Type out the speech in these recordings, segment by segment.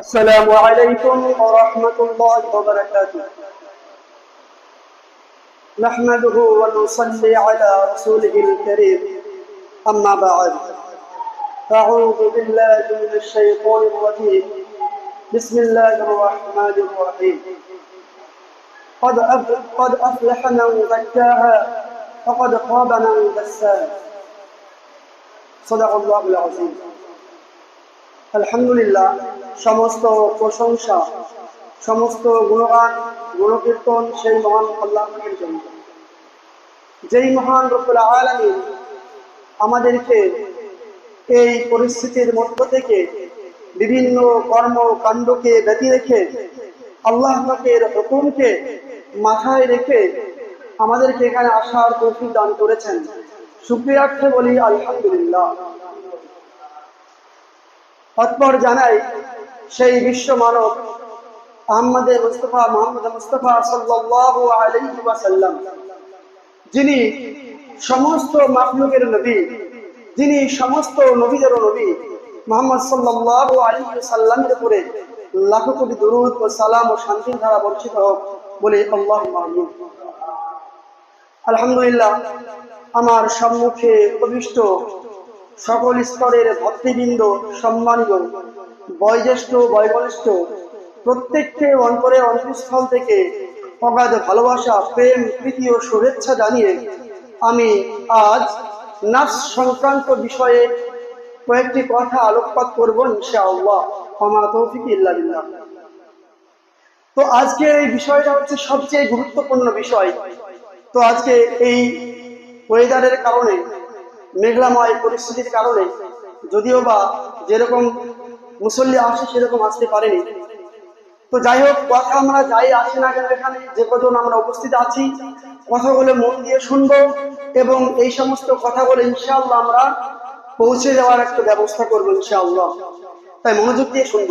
السلام عليكم ورحمة الله وبركاته. نحمده ونصلي على رسوله الكريم. أما بعد أعوذ بالله من الشيطان الرجيم. بسم الله الرحمن الرحيم. قد قد أفلح من زكاها وقد خاب من دساها. صدق الله العظيم. الحمد لله সমস্ত প্রশংসা, সমস্ত গুণগান, গুণকীর্তন সেই মহান আল্লাহের জন্য। যেই মহান রব্বুল আলামিন আমাদেরকে এই পরিস্থিতির মধ্য থেকে বিভিন্ন কর্মকাণ্ডকে ব্যতি রেখে, আল্লাহ পাকের হুকুমকে মাথায় রেখে আমাদেরকে এখানে আসার তৌফিক দান করেছেন। সুক্রিয়ার্থে বলি, আলহামদুলিল্লাহ। অতপর জানাই সেই বিশ্ব মানব, আহমদে মুস্তফা, মোহাম্মদ মুস্তফা সাল্লাল্লাহু যিনি সমস্ত মাখলুকের নবী, যিনি সমস্ত নবীদের নবী, মোহাম্মদ সাল্লাল্লাহু আলাইহি ওয়াসাল্লামের উপরে লাখো কোটি দরুদ ও সালাম ও শান্তির ধারা বর্ষিত হোক বলে আমিন। আলহামদুলিল্লাহ, আমার সম্মুখে উপবিষ্ট সকল স্তরের ভক্তবৃন্দ, সম্মানিত বয়োজ্যেষ্ঠ, বয়োবলিষ্ঠ, প্রত্যেককে অন্তরে অন্তঃস্থল থেকে অগাধ ভালোবাসা, প্রেম, প্রীতি ও শুভেচ্ছা জানিয়ে আমি আজ নাফস সংক্রান্ত বিষয়ে কয়েকটি কথা আলোকপাত করব ইনশাআল্লাহ। আমার তৌফিক ইল্লা তো আজকে এই বিষয়টা হচ্ছে সবচেয়ে গুরুত্বপূর্ণ বিষয়। তো আজকে এই ওয়েদারের কারণে, মেঘলাময় পরিস্থিতির কারণে, যদিও বা যেরকম মুসল্লি আসে সেরকম আসতে পারেনি। তো যাই হোক, কথা আমরা যাই আসে না কেন এখানে, যে কজন আমরা উপস্থিত আছি কথাগুলো মন দিয়ে শুনব এবং এই সমস্ত কথাগুলো ইনশাআল্লাহ আমরা পৌঁছে দেওয়ার একটা ব্যবস্থা করব ইনশাআল্লাহ। তাই মনোযোগ দিয়ে শুনব।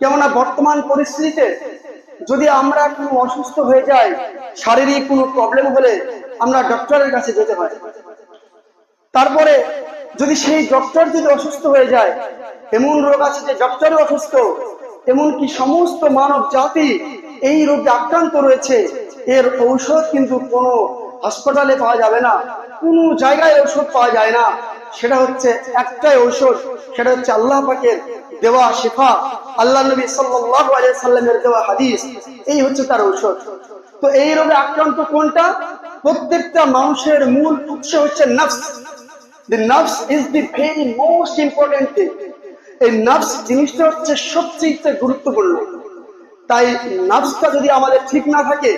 কেননা বর্তমান পরিস্থিতিতে যদি আমরা কোনো অসুস্থ হয়ে যাই, শারীরিক কোনো প্রবলেম হলে আমরা ডক্টরের কাছে যেতে হয় তারপরে যদি সেই ডক্টর যদি অসুস্থ হয়ে যায় এমন রোগ আছে যে ডক্টরও অসুস্থ। এমনকি সমস্ত মানব জাতি এই রোগে আক্রান্ত রয়েছে। এর ঔষধ কিন্তু কোনো হাসপাতালে পাওয়া যাবে না, কোনো জায়গায় ঔষধ পাওয়া যায় না। সেটা হচ্ছে একটাই ঔষধ, সেটা হচ্ছে আল্লাহ পাকের দেওয়া শিফা, আল্লাহ নবী সাল্লামের দেওয়া হাদিস, এই হচ্ছে তার ঔষধ। তো এই রোগে আক্রান্ত কোনটা? প্রত্যেকটা মানুষের মূল উৎস হচ্ছে নফস। The nerves is the very most important thing. এই নার্ভস জিনিসটা হচ্ছে সবচেয়ে গুরুত্বপূর্ণ। তাই নার্ভসটা যদি আমাদের ঠিক না থাকে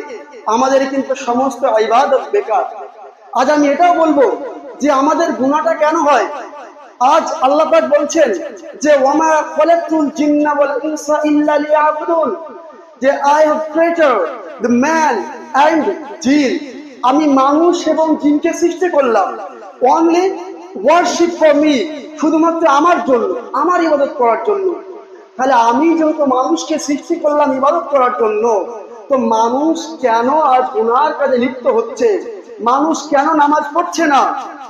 আমাদের কিন্তু সমস্ত ইবাদত বেকার। আজ আমি এটাও বলব যে আমাদের গুণাটা কেন হয়? আজ আল্লাহ পাক বলছেন যে, ওয়ামা খলাকতুল জিন্না ওয়াল ইনসা ইল্লা লিয়াবুদুন। যে I have created the man and জিন আমি মানুষ এবং জিনকে সৃষ্টি করলাম। অনলি ওয়ার্শিপ ফর মি শুধুমাত্র আমার জন্য, আমার ইবাদত করার জন্য। তাহলে আমি যেহেতু মানুষকে সৃষ্টি করলাম ইবাদত করার জন্য, তো মানুষ কেন আজ গুনার কাজে লিপ্ত হচ্ছে? মানুষ কেন নামাজ পড়ছে না?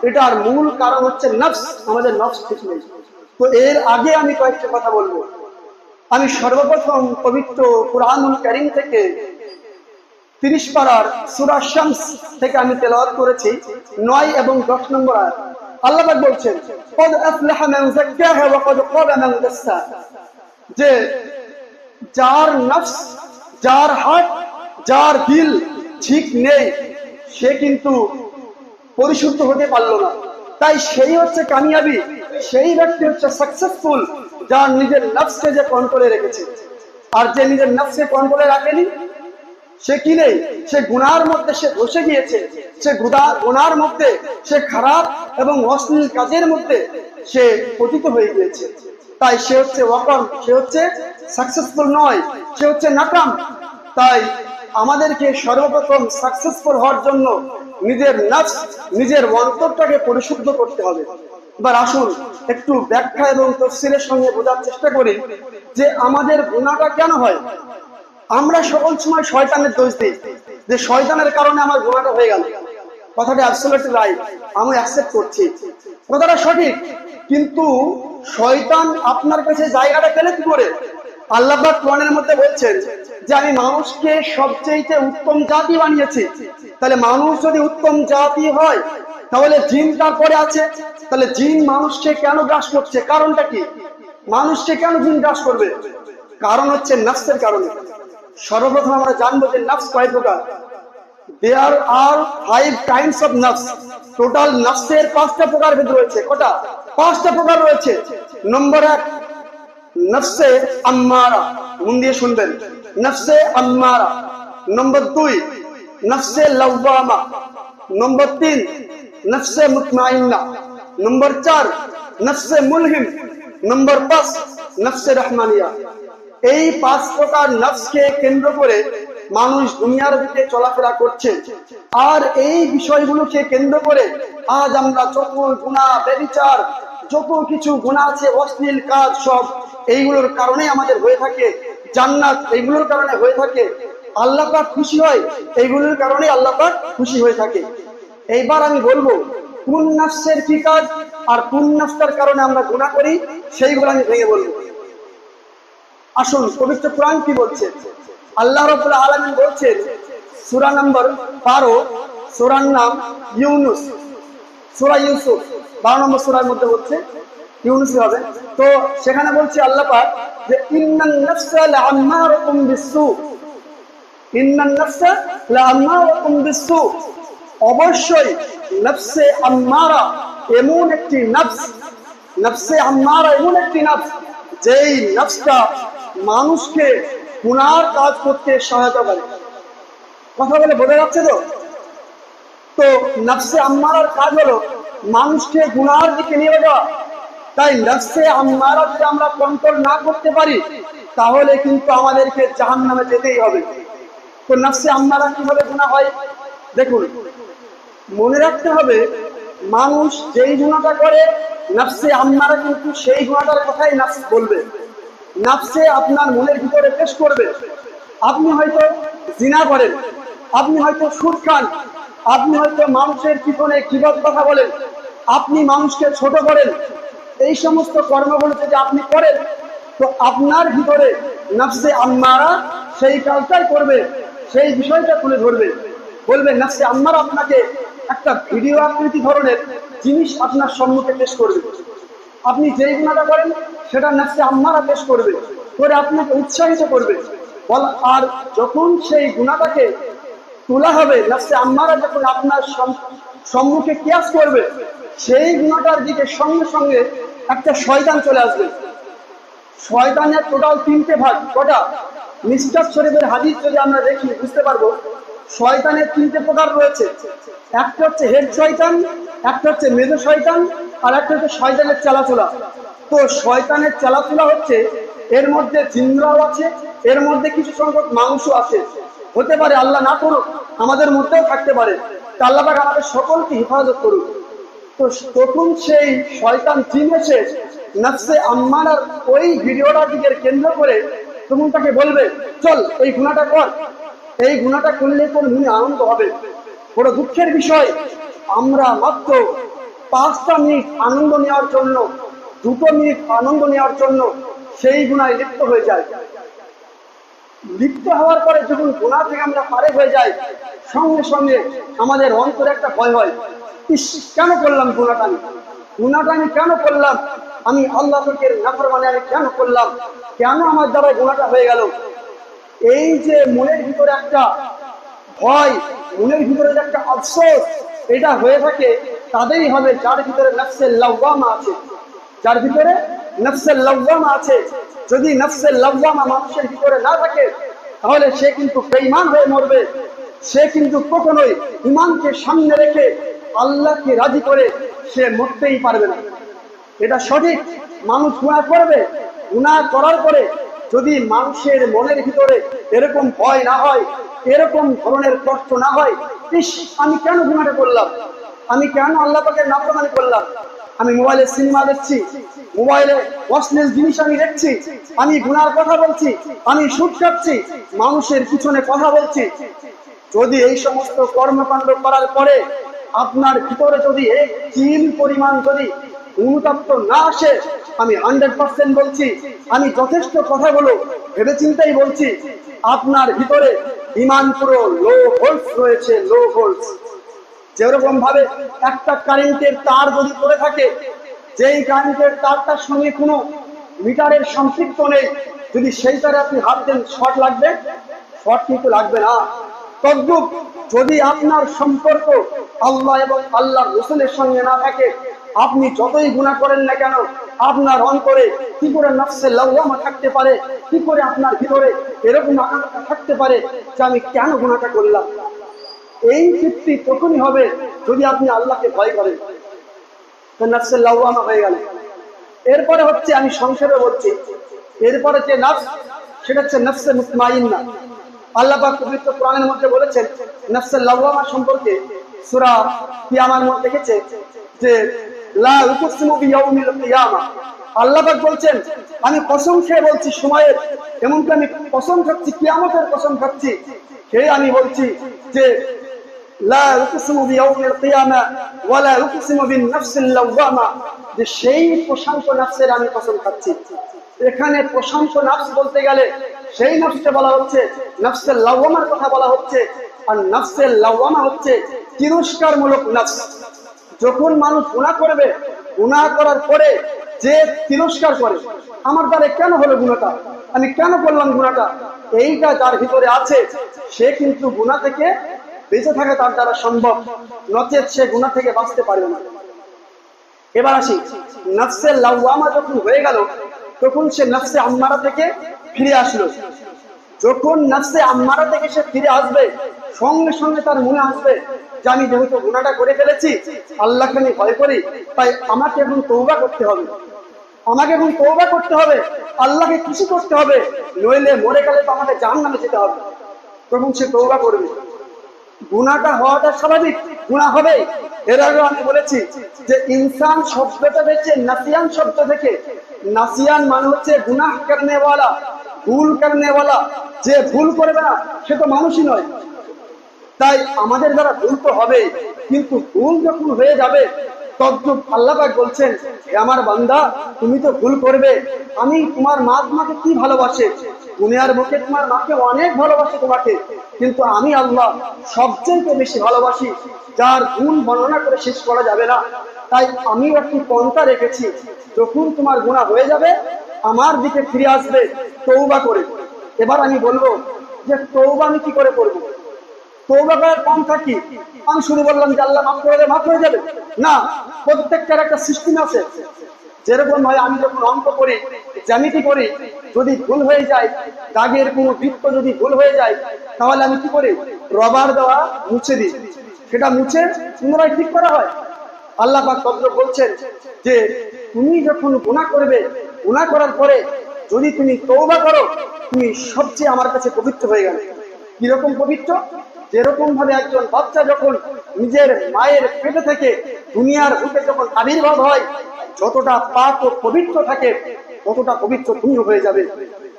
এটার মূল কারণ হচ্ছে নফস, আমাদের নফস ঠিক নেই। তো এর আগে আমি কয়েকটা কথা বলব। আমি সর্বপ্রথম পবিত্র কুরআনুল কারীম থেকে তিরিশ পাড়ার সুরা শামস থেকে আমি তেলাওয়াত করেছি, নয় এবং দশ নম্বর আয়াত। আল্লাহ বলছেন যে যার নফস, যার হাট যার দিল ঠিক নেই, সে কিন্তু পরিশুদ্ধ হতে পারল না। তাই সেই হচ্ছে কামিয়াবি, সেই ব্যক্তি হচ্ছে সাকসেসফুল যার নিজের নফসকে যে কন্ট্রোলে রেখেছে। আর যে নিজের নফসকে কন্ট্রোলে রাখেনি, সে কি নেই? সে গুনার মধ্যে সে ধসে গিয়েছে। সে গুদা গুনার মধ্যে, সে খারাপ এবং অশ্লীল কাজের মধ্যে সে পতিত হয়ে গিয়েছে। তাই সে হচ্ছে ওয়াকম সে হচ্ছে সাকসেসফুল নয়, সে হচ্ছে নাকাম। তাই আমাদেরকে সর্বপ্রথম সাকসেসফুল হওয়ার জন্য নিজের নফস নিজের অন্তরটাকে পরিশুদ্ধ করতে হবে। এবার আসুন, একটু ব্যাখ্যা এবং তফসিলের সঙ্গে বোঝার চেষ্টা করি যে আমাদের গুণাটা কেন হয়। আমরা সকল সময় শয়তানের দোষ দিই, যে শয়তানের কারণে আমার গুণাটা হয়ে গেল। কথাটা রাইট আমি অ্যাকসেপ্ট করছি। কথাটা সঠিক, কিন্তু শয়তান আপনার কাছে জায়গাটা পেলে কি করে? কোরআনের মধ্যে বলছেন যে, আমি মানুষকে সবচেয়ে উত্তম জাতি বানিয়েছি। তাহলে মানুষ যদি উত্তম জাতি হয়, তাহলে জিন তারপরে আছে। তাহলে জিন মানুষকে কেন গ্রাস করছে? কারণটা কি? মানুষকে কেন জিন গ্রাস করবে? কারণ হচ্ছে নফসের কারণে। সর্বপ্রথম আমরা জানব যে নফস কয় প্রকার? There are five times of নফস টোটাল নফসের পাঁচটা প্রকার ভেদ রয়েছে। কটা? পাঁচটা প্রকার রয়েছে। নম্বর এক নফসে আম্মারা। মন দিয়ে শুনবেন। নফসে আম্মারা। নম্বর দুই নফসে লাওয়ামা নম্বর তিন নফসে মুতমাইন্না। নম্বর চার নফসে মুলহিম। নম্বর পাঁচ নফসে রহমানিয়া। এই পাঁচ প্রকার নফসকে কেন্দ্র করে মানুষ দুনিয়ার দিকে চলাফেরা করছে। আর এই বিষয়গুলোকে কেন্দ্র করে আজ আমরা যত গুণা বেবিচার যত কিছু গুণা আছে, অশ্লীল কাজ সব, এইগুলোর কারণে আমাদের হয়ে থাকে। জান্নাত এইগুলোর কারণে হয়ে থাকে। আল্লাহ পাক খুশি হয়, এইগুলোর কারণে আল্লাহ পাক খুশি হয়ে থাকে। এইবার আমি বলব, কোন নাফসের কি কাজ আর কোন নাফসের কারণে আমরা গুণা করি, সেইগুলো আমি ভেঙে বলব। আসুন, পবিত্র কোরআন কি বলছে? আল্লাহ রবুল্লাহ আলমিন বলছেন, সুরা নম্বর বারো, সুরার নাম ইউনুস। সুরা ইউসুফ, বারো নম্বর সুরার মধ্যে বলছে ইউনুস হবে। তো সেখানে বলছে আল্লাহ পাক যে, ইন্নান নাফসা লাআম্মারাতুম বিসু ইন্নান নাফসা লাআম্মারাতুম বিসু অবশ্যই নফসে আম্মারা এমন একটি নফস, নফসে আম্মারা এমন একটি নফস, যেই নফসটা মানুষকে গুনার কাজ করতে সহায়তা করে। কথা বলে বোঝা যাচ্ছে তো? তো নফসে আম্মারার কাজ হলো মানুষকে গুনার দিকে নিয়ে যাওয়া। তাই নফসে আম্মারা যদি আমরা কন্ট্রোল না করতে পারি, তাহলে কিন্তু আমাদেরকে জাহান নামে যেতেই হবে। তো নফসে আম্মারা কীভাবে গুণা হয়? দেখুন, মনে রাখতে হবে, মানুষ যেই গুণাটা করে, নফসে আম্মারা কিন্তু সেই গুণাটার কথাই নফস বলবে। নফসে আপনার মনের ভিতরে পেশ করবে। আপনি হয়তো জিনা করেন, আপনি হয়তো সুদ খান, আপনি হয়তো মানুষের পিছনে কিবত কথা বলেন, আপনি মানুষকে ছোট করেন, এই সমস্ত কর্মগুলো যদি আপনি করেন, তো আপনার ভিতরে নফসে আম্মারা সেই কাজটাই করবে, সেই বিষয়টা তুলে ধরবে। বলবে, নফসে আম্মারা আপনাকে একটা ভিডিও আকৃতি ধরনের জিনিস আপনার সম্মুখে পেশ করবে। আপনি যেই গুণাটা করেন, সেটা নফসে আম্মারা পেশ করবে, করে আপনাকে উৎসাহিত করবে। আর যখন সেই গুণাটাকে তোলা হবে নফসে আম্মারা যখন আপনার সম্মুখে কিয়াস করবে, সেই গুণাটার দিকে সঙ্গে সঙ্গে একটা শয়তান চলে আসবে। শয়তানের টোটাল তিনটে ভাগ, কটা? মিস্টার শরীফের হাদিস যদি আমরা দেখি, বুঝতে পারব শয়তানের তিনটে প্রকার রয়েছে। একটা হচ্ছে হেড শয়তান, একটা হচ্ছে মেজো শয়তান, আর একটা হচ্ছে শয়তানের চালাচলা। তো শয়তানের চালাচলা হচ্ছে, এর মধ্যে জিন্দ্রাও আছে, এর মধ্যে কিছু সংখ্যক মাংস আছে। হতে পারে আল্লাহ না করুক, আমাদের মধ্যেও থাকতে পারে। আল্লাহ পাক আমাদের সকলকে হেফাজত করুক। তো তখন সেই শয়তান জিন এসে নফসে আম্মারার ওই ভিডিওটার দিকে কেন্দ্র করে তখন তাকে বলবে, চল এই গুণাটা কর। এই গুণাটা করলে তোর মনে আনন্দ হবে? বড় দুঃখের বিষয়, আমরা মাত্র পাঁচটা মিনিট আনন্দ নেওয়ার জন্য, দুটো মিনিট আনন্দ নেওয়ার জন্য সেই গুণায় লিপ্ত হয়ে যায় লিপ্ত হওয়ার পরে যখন গুণা থেকে আমরা পারে হয়ে যাই, সঙ্গে সঙ্গে আমাদের অন্তরে একটা ভয় হয়, ইস, কেন করলাম গুণাটা আমি? গুণাটা আমি কেন করলাম? আমি আল্লাহ নাফর মানে আমি কেন করলাম? কেন আমার দ্বারা গুণাটা হয়ে গেল? এই যে মনের ভিতরে একটা ভয়, মনের ভিতরে একটা আফসোস, এটা হয়ে থাকে, তাদেরই হবে যার ভিতরে নফসের লাউবামা আছে। যার ভিতরে নফসের লাউবামা আছে। যদি নফসের লাউবামা মানুষের ভিতরে না থাকে, তাহলে সে কিন্তু বেঈমান হয়ে মরবে। সে কিন্তু কখনোই ইমানকে সামনে রেখে আল্লাহকে রাজি করে সে মরতেই পারবে না। এটা সঠিক। মানুষ গুণা করবে গুণা করার পরে যদি মানুষের মনের ভিতরে এরকম ভয় না হয়, এরকম ধরনের কষ্ট না হয়, ইস, আমি কেন গুণাটা করলাম আমি কেন আল্লাহ পাকের নাফরমানি করলাম? আমি মোবাইলে সিনেমা দেখছি, মোবাইলে অশ্লীল জিনিস আমি দেখছি, আমি গুনার কথা বলছি, আমি সুদ খাচ্ছি, মানুষের পিছনে কথা বলছি। যদি এই সমস্ত কর্মকাণ্ড করার পরে আপনার ভিতরে যদি এই চিল পরিমাণ যদি অনুতাপ্ত না আসে, আমি হান্ড্রেড পার্সেন্ট বলছি, আমি যথেষ্ট কথাগুলো ভেবেচিন্তেই বলছি, আপনার ভিতরে ইমান পুরো লো ভোল্টস রয়েছে লো ভোল্টস যেরকম ভাবে একটা কারেন্টের তার যদি পড়ে থাকে, যেই কারেন্টের তারটার সঙ্গে কোনো মিটারের সম্পৃক্ত নেই, যদি সেই তারে আপনি হাত দেন শর্ট লাগবে? শর্ট কিন্তু লাগবে না। তদ্রুপ যদি আপনার সম্পর্ক আল্লাহ এবং আল্লাহ রসুলের সঙ্গে না থাকে আপনি যতই গুণা করেন না কেন, আপনার অন্তরে কি করে নফসে লওয়ামা থাকতে পারে? কি করে আপনার ভিতরে এরকম আকাঙ্ক্ষা থাকতে পারে যে আমি কেন গুণাটা করলাম? এই তৃপ্তি তখনই হবে যদি আপনি আল্লাহকে ভয় করেন। নফসে লওয়ামা হয়ে গেল। এরপরে হচ্ছে আমি সংক্ষেপে বলছি। এরপরে যে নফস, সেটা হচ্ছে নফসে মুতমাইন্না। আল্লাহ পাক পবিত্র কোরআনের মধ্যে বলেছেন, নফসে লওয়ামা সম্পর্কে সুরা কি আমার মধ্যে দেখেছে যে লা বলছেন, আমি কসম খেয়ে বলছি সময়ের, এমনকি আমি কসম খাচ্ছি, কিয়ামতের কসম খাচ্ছি। সেই আমি বলছি যে, লা উকসিমু বিয়াউমিল সেই আমি এখানে বলতে গেলে সেই বলা হচ্ছে কথা বলা হচ্ছে। আর হচ্ছে যখন মানুষ গুণা করবে গুণা করার পরে যে তিরস্কার করে, আমার দ্বারা কেন হলো গুণাটা আমি কেন করলাম গুণাটা এইটা যার ভিতরে আছে, সে কিন্তু গুণা থেকে বেঁচে থাকা তার দ্বারা সম্ভব। নচেত সে গুণা থেকে বাঁচতে পারবে না। এবার আসি নফসের লাউয়ামা যখন হয়ে গেল, তখন সে নফসে আম্মারা থেকে ফিরে আসলো। যখন নফসে আম্মারা থেকে সে ফিরে আসবে, সঙ্গে সঙ্গে তার মনে আসবে যে আমি যেহেতু গুণাটা করে ফেলেছি আল্লাহকে আমি ভয় করি, তাই আমাকে এখন তৌবা করতে হবে। আমাকে এখন তৌবা করতে হবে, আল্লাহকে খুশি করতে হবে, নইলে মরে গেলে তো আমাকে জান নামে যেতে হবে। তখন সে তৌবা করবে। গুণাটা হওয়াটা স্বাভাবিক, গুণা হবে। এর আগে আমি বলেছি যে ইনসান শব্দটা হচ্ছে নাসিয়ান শব্দ থেকে। নাসিয়ান মানে হচ্ছে গুনাহ করনেওয়ালা ভুল করনেওয়ালা যে ভুল করবে না, সে তো মানুষই নয়। তাই আমাদের দ্বারা ভুল তো হবে, কিন্তু ভুল যখন হয়ে যাবে, তদ্রুপ আল্লাপাক বলছেন আমার বান্দা, তুমি তো ভুল করবে। আমি তোমার মা তোমাকে কি ভালোবাসে? দুনিয়ার মুখে তোমার মাকে অনেক ভালোবাসে তোমাকে, কিন্তু আমি আল্লাহ সবচেয়ে বেশি ভালোবাসি, যার গুণ বর্ণনা করে শেষ করা যাবে না। তাই আমি একটি পন্থা রেখেছি, যখন তোমার গুণা হয়ে যাবে, আমার দিকে ফিরে আসবে তৌবা করে। এবার আমি বলব যে তৌবা আমি কি করে করব? তৌবা আমি যে আল্লাহ হয়ে যাবে না, প্রত্যেকটার একটা যেরকম আমি যখন করি করি, যদি ভুল হয়ে যায়, দাগের কোনো বৃত্ত যদি ভুল হয়ে যায়, তাহলে আমি কি করি? রবার দেওয়া মুছে দিই। সেটা মুছে পুনরায় ঠিক করা হয়। আল্লাহ পাক বলছেন যে, তুমি যখন গুণা করবে, গুণা করার পরে যদি তুমি তৌবা করো, তুমি সবচেয়ে আমার কাছে পবিত্র হয়ে গেলে। কীরকম পবিত্র? যেরকম ভাবে একজন বাচ্চা যখন নিজের মায়ের পেটে থেকে দুনিয়ার বুকে যখন আবির্ভাব হয়, যতটা পাপ ও পবিত্র থাকে, ততটা পবিত্র পূর্ণ হয়ে যাবে।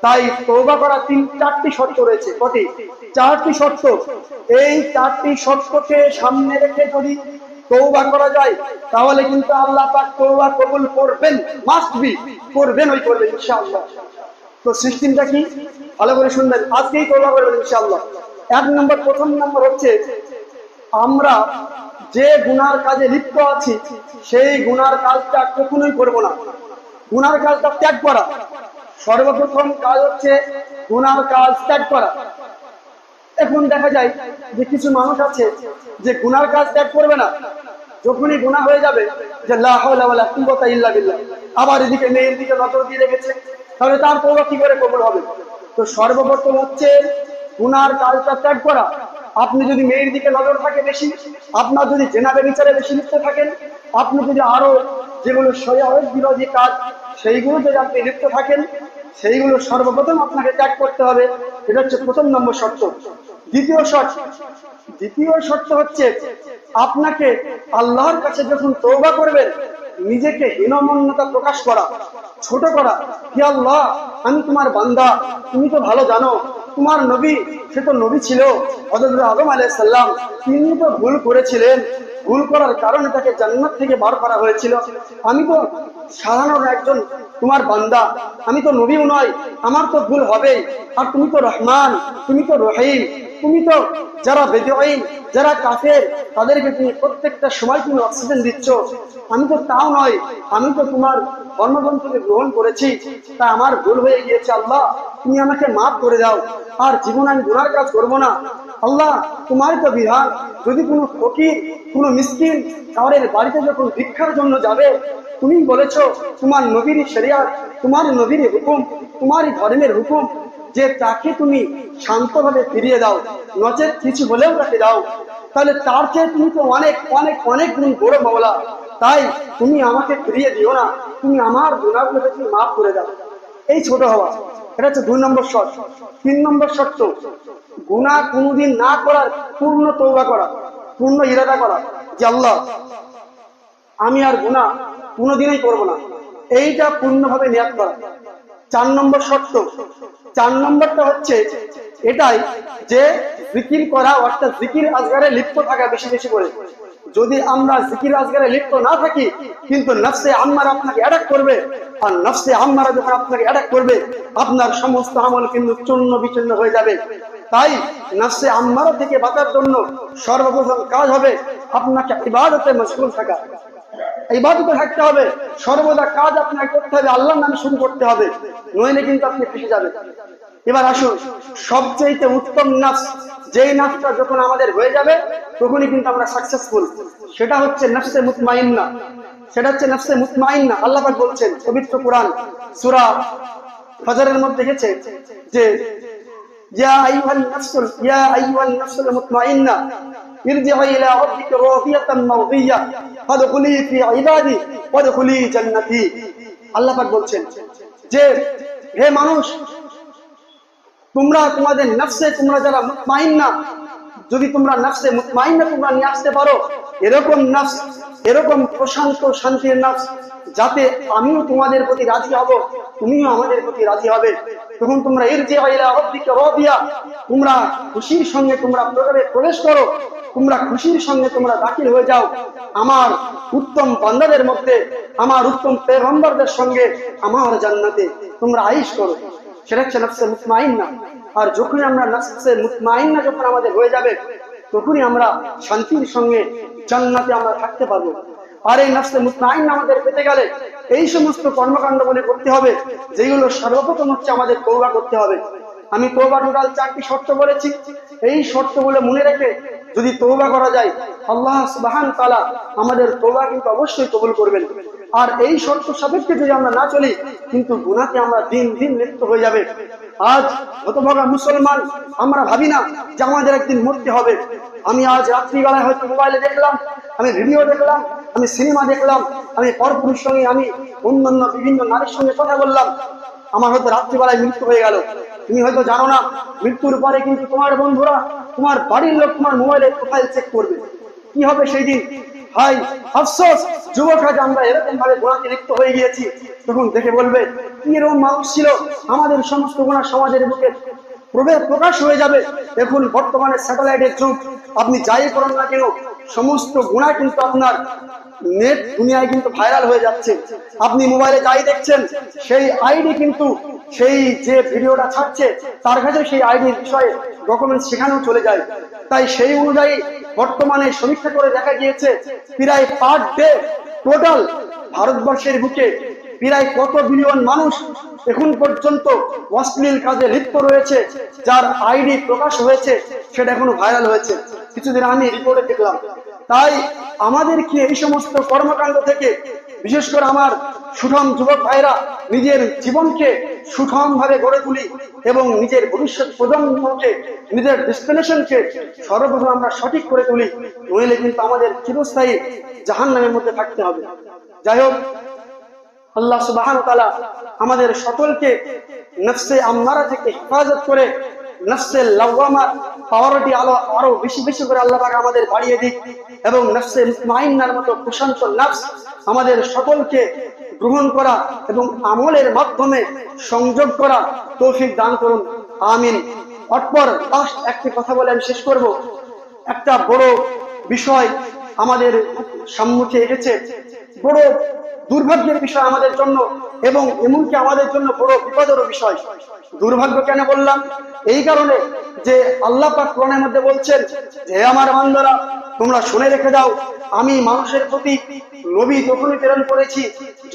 তাই তৌবা করা তিন, চারটি শর্ত রয়েছে। কটি? চারটি শর্ত। এই চারটি শর্তকে সামনে রেখে যদি তৌবা করা যায়, তাহলে কিন্তু আল্লাহ পাক তৌবা কবুল করবেন মাস্ট বি করবেন, ওই করবেন, ইনশাআল্লাহ। তো সিস্টেমটা কি? ভালো করে শুনবেন। আজকেই তৌবা করবেন, ইনশাআল্লাহ। এক নম্বর, প্রথম নম্বর হচ্ছে, আমরা যে গুনার কাজে লিপ্ত আছি, সেই গুনার কাজটা কখনোই করব না। গুনার কাজটা ত্যাগ করা। সর্বপ্রথম কাজ হচ্ছে গুনার কাজ ত্যাগ করা। এখন দেখা যায় যে কিছু মানুষ আছে যে গুনার কাজ ত্যাগ করবে না। যখনই গুনাহ হয়ে যাবে, যে আবার এদিকে মেয়ের দিকে নজর দিয়ে রেখেছে, তাহলে তার কি করে কবুল হবে? তো সর্বপ্রথম হচ্ছে গুনার কাজটা ত্যাগ করা। আপনি যদি মেয়ের দিকে নজর থাকে বেশি, আপনার যদি জেনাবে বিচারে বেশি লিপ্ত থাকেন, আপনি যদি আরও যেগুলো সয়াহক বিরোধী কাজ সেইগুলো যদি আপনি লিপ্ত থাকেন, সেইগুলো সর্বপ্রথম আপনাকে ত্যাগ করতে হবে। এটা হচ্ছে প্রথম নম্বর শর্ত। দ্বিতীয় শর্ত দ্বিতীয় শর্ত হচ্ছে আপনাকে আল্লাহর কাছে যখন তৌবা করবেন নিজেকে হীনমন্যতা প্রকাশ করা, ছোট করা, হে আল্লাহ, আমি তোমার বান্দা, তুমি তো ভালো জানো তোমার নবী, সে তো নবী ছিল, হযরত আদম আলাইহিস সালাম তিনি তো ভুল করেছিলেন। ভুল করার কারণে তাকে জান্নাত থেকে বার করা হয়েছিল। আমি তো সাধারণ একজন তোমার বান্দা। আমি তো নবীও নয়, আমার তো ভুল হবেই। আর তুমি তো রহমান, তুমি তো রহিম। তুমি তো যারা বেদীন যারা কাফের, তাদেরকে তুমি প্রত্যেকটা সময় তুমি অক্সিজেন দিচ্ছ। আমি তো তাও নয়, আমি তো তোমার কর্মগ্রন্থকে গ্রহণ করেছি। তা আমার ভুল হয়ে গিয়েছে আল্লাহ। তুমি আমাকে মাফ করে দাও। আর জীবন আমি গুনার কাজ করব না। আল্লাহ, তোমার তো বিধান যদি কোনো ফকির, কোনো মিসকিন কাউরের বাড়িতে যখন ভিক্ষার জন্য যাবে, তুমি বলেছ, তোমার নবীর শরিয়াত, তোমার নবীর হুকুম তোমারই ধর্মের হুকুম, যে তাকে তুমি শান্তভাবে ফিরিয়ে দাও নচেত কিছু হলেও তাকে দাও, তাহলে তার চেয়ে তুমি তো অনেক অনেক অনেক গুণ বড় মামলা তাই তুমি আমাকে ফিরিয়ে দিও না। তুমি আমার গুণাগুলোকে তুমি মাফ করে দাও। এই ছোট হওয়া। এটা হচ্ছে দুই নম্বর শর্ত। তিন নম্বর শর্ত গুণা কোনোদিন না করার পূর্ণ তৌবা করা, পূর্ণ ইরাদা করা যে আল্লাহ, আমি আর গুণা কোনোদিনই করব না। এইটা পূর্ণভাবে নিয়াত করা। চার নম্বর শর্ত, চার নম্বরটা হচ্ছে এটাই যে জিকির করা অর্থাৎ জিকির আজগারে লিপ্ত থাকা বেশি বেশি করে। যদি আমরা জিকির আজগারে লিপ্ত না থাকি, কিন্তু নফসে আম্মার আপনাকে অ্যাটাক করবে, আর নফসে আম্মারা যখন আপনাকে অ্যাটাক করবে, আপনার সমস্ত আমল কিন্তু চূর্ণ বিচূর্ণ হয়ে যাবে। তাই নফসে আম্মারা থেকে বাঁচার জন্য সর্বপ্রথম কাজ হবে আপনাকে ইবাদতে মশগুল থাকা। ইবাদতে থাকতে হবে, সর্বদা কাজ আপনাকে করতে হবে, আল্লাহর নামে শুরু করতে হবে, নইলে কিন্তু আপনি ফেসে যাবেন। এবার আসুন সবচেয়ে উত্তম নাচ যেই নাচটা যখন আমাদের হয়ে যাবে তখনই কিন্তু আমরা সাকসেসফুল সেটা হচ্ছে নফসে মুতমাইন্না সেটা হচ্ছে নফসে মুতমাইন্না আল্লাহ পাক বলছেন পবিত্র কোরআন সূরা ফজরের মধ্যে গেছে যে ইয়া আইয়ুহান নাফসুল ইয়া আইয়ুহান নাফসুল মুতমাইন্না ارجعي الى ربك راضية مرضية فادخلي في عبادي وادخلي جنتي আল্লাহ পাক বলছেন যে হে মানুষ তোমরা তোমাদের নফসে তোমরা যারা মুতমাইন্না যদি তোমরা নফসে মুতমাইন্না তোমরা নিয়ে আসতে পারো, এরকম নফস, এরকম প্রশান্ত শান্তির নফস, যাতে আমিও তোমাদের প্রতি রাজি হব, তুমিও আমাদের প্রতি রাজি হবে। তখন তোমরা এর যে দিকে তোমরা খুশির সঙ্গে তোমরা প্রকারে প্রবেশ করো, তোমরা খুশির সঙ্গে তোমরা দাখিল হয়ে যাও। আমার উত্তম বান্দাদের মধ্যে, আমার উত্তম পেগম্বরদের সঙ্গে, আমার জান্নাতে তোমরা আইস করো। সেটা হচ্ছে নফসে মুতমাইন্না। আর যখনই আমরা নফসে মুতমাইন্না যখন আমাদের হয়ে যাবে, তখনই আমরা শান্তির সঙ্গে জান্নাতে আমরা থাকতে পারব। আর এই নফসে মুতমাইন্না আমাদের পেতে গেলে এই সমস্ত কর্মকাণ্ড বলে করতে হবে, যেগুলো সর্বপ্রথম হচ্ছে আমাদের তৌবা করতে হবে। আমি তৌবা টোটাল চারটি শর্ত বলেছি। এই শর্তগুলো মনে রেখে যদি তৌবা করা যায়, আল্লাহ সুবাহান তালা আমাদের তৌবা কিন্তু অবশ্যই কবুল করবেন। আর এই শর্ত সাপেক্ষে যদি আমরা না চলি, কিন্তু গুনাতে আমরা দিন দিন লিপ্ত হয়ে যাবে। আজ হতভাগা মুসলমান, আমরা ভাবি না যে আমাদের একদিন মরতে হবে। আমি আজ রাত্রিবেলায় হয়তো মোবাইলে দেখলাম, আমি ভিডিও দেখলাম, আমি সিনেমা দেখলাম, আমি পরপুরুষ সঙ্গে আমি অন্যান্য বিভিন্ন নারীর সঙ্গে কথা বললাম। আমার হয়তো রাত্রিবেলায় মৃত্যু হয়ে গেল। তুমি হয়তো জানো না, মৃত্যুর পরে কিন্তু তোমার বন্ধুরা, তোমার বাড়ির লোক তোমার মোবাইলে প্রোফাইল চেক করবে। কি হবে সেই দিন? হাই আফসোস যুবকরা যে আমরা এরকম ভাবে গোড়াতে লিপ্ত হয়ে গিয়েছি। তখন দেখে বলবে, কি এরকম মানুষ ছিল? আমাদের সমস্ত গোনা সমাজের বুকে প্রবেশ প্রকাশ হয়ে যাবে। এখন বর্তমানে স্যাটেলাইটের যুগ। আপনি যাই করেন না কেন সমস্ত গুণা কিন্তু আপনার নেট দুনিয়ায় কিন্তু ভাইরাল হয়ে যাচ্ছে। আপনি মোবাইলে যাই দেখছেন, সেই আইডি কিন্তু সেই যে ভিডিওটা ছাড়ছে, তার কাছে সেই আইডির বিষয়ে ডকুমেন্ট সেখানেও চলে যায়। তাই সেই অনুযায়ী বর্তমানে সমীক্ষা করে দেখা গিয়েছে, প্রায় পার ডে টোটাল ভারতবর্ষের বুকে প্রায় কত বিলিয়ন মানুষ এখন পর্যন্ত অশ্লীল কাজে লিপ্ত রয়েছে, যার আইডি প্রকাশ হয়েছে, সেটা এখনও ভাইরাল হয়েছে। কিছুদিন আমি রিপোর্টে দেখলাম। তাই আমাদের কি এই সমস্ত কর্মকাণ্ড থেকে, বিশেষ করে আমার সুঠম যুবক ভাইরা নিজের জীবনকে সুঠম ভাবে গড়ে তুলি এবং নিজের ভবিষ্যৎ প্রজন্মকে, নিজের ডেস্টিনেশনকে সর্বপ্রথম আমরা সঠিক করে তুলি, নইলে কিন্তু আমাদের চিরস্থায়ী জাহান নামের মধ্যে থাকতে হবে। যাই হোক আল্লাহ সুবাহান তালা আমাদের সকলকে নফসে আম্মারা থেকে হেফাজত করে নফসে পাওয়ারটি আলো আরও বেশি বেশি করে আল্লাহ আমাদের বাড়িয়ে দিক এবং নফসে মাইন্নার মতো প্রশান্ত নফস আমাদের সকলকে গ্রহণ করা এবং আমলের মাধ্যমে সংযোগ করা তৌফিক দান করুন। আমিন। অটপর লাস্ট একটি কথা বলে আমি শেষ করব। একটা বড় বিষয় আমাদের সম্মুখে এসেছে। বড় দুর্ভাগ্যের বিষয় আমাদের জন্য এবং এমনকি আমাদের জন্য বড় বিপদেরও বিষয়। দুর্ভাগ্য কেন বললাম? এই কারণে যে আল্লাহ পাক কোরআনের মধ্যে বলছেন যে আমার বান্দারা, তোমরা শুনে রেখে দাও, আমি মানুষের প্রতি নবী যখনই প্রেরণ করেছি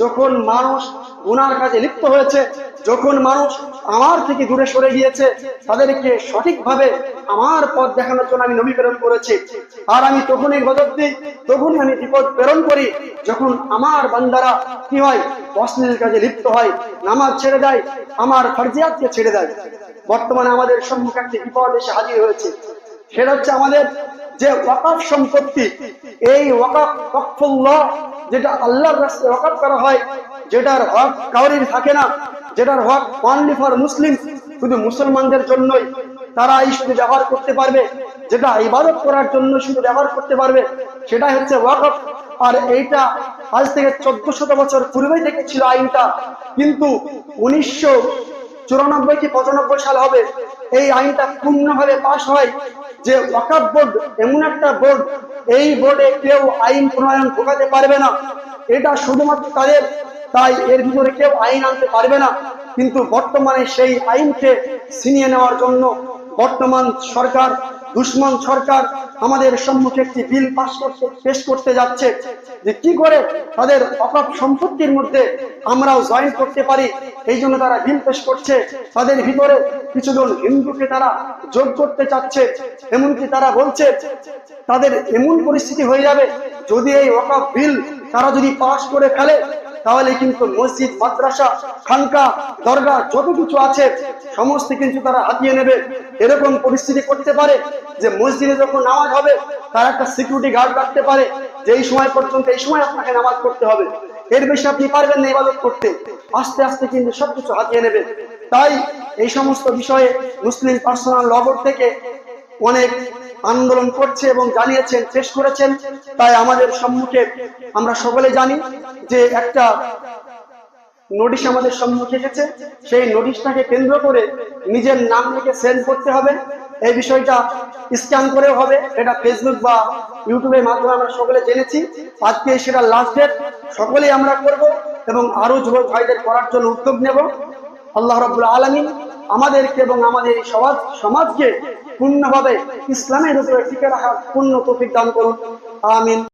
যখন মানুষ গুনার কাজে লিপ্ত হয়েছে, যখন মানুষ আমার থেকে দূরে সরে গিয়েছে, তাদেরকে সঠিকভাবে আমার পথ দেখানোর জন্য আমি নবী প্রেরণ করেছি। আর আমি তখনই গজব দিই, তখনই আমি বিপদ প্রেরণ করি, যখন আমার বান্দারা কি হয়, অশ্লীল কাজে লিপ্ত হয়, নামাজ ছেড়ে দেয়, আমার ফরজিয়াতকে ছেড়ে দেয়। বর্তমানে আমাদের সম্মুখে একটি বিপদ এসে হাজির হয়েছে। সেটা হচ্ছে আমাদের যে ওয়াকাফ সম্পত্তি, এই ওয়াকাফ ওয়াকফুল্লাহ, যেটা আল্লাহর রাস্তায় ওয়াকাফ করা হয়, যেটার হক কাউরির থাকে না, যেটার হক অনলি ফর মুসলিম, শুধু মুসলমানদের জন্যই তারা এই শুধু ব্যবহার করতে পারবে, যেটা ইবাদত করার জন্য শুধু ব্যবহার করতে পারবে, সেটাই হচ্ছে ওয়াকফ। আর এইটা আজ থেকে চোদ্দ শত বছর পূর্বেই থেকে ছিল আইনটা, কিন্তু উনিশশো চুরানব্বই কি পঁচানব্বই সাল হবে, এই আইনটা পূর্ণভাবে পাশ হয় যে ওয়াকাব বোর্ড, এমন একটা বোর্ড, এই বোর্ডে কেউ আইন প্রণয়ন ঢোকাতে পারবে না। এটা শুধুমাত্র তাদের, তাই এর ভিতরে কেউ আইন আনতে পারবে না। কিন্তু বর্তমানে সেই আইনকে ছিনিয়ে নেওয়ার জন্য বর্তমান সরকার দুশ্মন সরকার আমাদের সম্মুখে একটি বিল পাশ করতে, পেশ করতে যাচ্ছে যে কি করে তাদের অকাপ সম্পত্তির মধ্যে আমরাও জয়েন করতে পারি, এই জন্য তারা বিল পেশ করছে। তাদের ভিতরে কিছুজন হিন্দুকে তারা যোগ করতে চাচ্ছে, এমনকি তারা বলছে, তাদের এমন পরিস্থিতি হয়ে যাবে, যদি এই ওয়াকাফ বিল তারা যদি পাশ করে ফেলে তাহলে কিন্তু মসজিদ, মাদ্রাসা, খানকা, দরগা যত কিছু আছে, সমস্ত কিছু তারা হাতিয়ে নেবে। এরকম পরিস্থিতি করতে পারে যে মসজিদে যখন নামাজ হবে, তার একটা সিকিউরিটি গার্ড রাখতে পারে যে এই সময় পর্যন্ত, এই সময় আপনাকে নামাজ পড়তে হবে। এর বেশি আপনি পারবেন না ইবাদত করতে। আস্তে আস্তে কিন্তু সবকিছু হাতিয়ে নেবে। তাই এই সমস্ত বিষয়ে মুসলিম পার্সোনাল ল বোর্ড থেকে অনেক আন্দোলন করছে এবং জানিয়েছেন, পেশ করেছেন। তাই আমাদের সম্মুখে আমরা সকলে জানি যে একটা নোটিশ আমাদের সম্মুখে এসেছে। সেই নোটিশটাকে কেন্দ্র করে নিজের নাম লিখে সেন্ড করতে হবে। এই বিষয়টা স্ক্যান করেও হবে। এটা ফেসবুক বা ইউটিউবের মাধ্যমে আমরা সকলে জেনেছি। আজকে সেটা লাস্ট ডেট সকলেই আমরা করব এবং আরও যুবক ভাইদের করার জন্য উদ্যোগ নেব। আল্লাহ রাবুল আলমিন আমাদেরকে এবং আমাদের এই সমাজ সমাজকে পূর্ণভাবে ইসলামের উপরে টিকে রাখার পূর্ণ তৌফিক দান করুন। আমিন।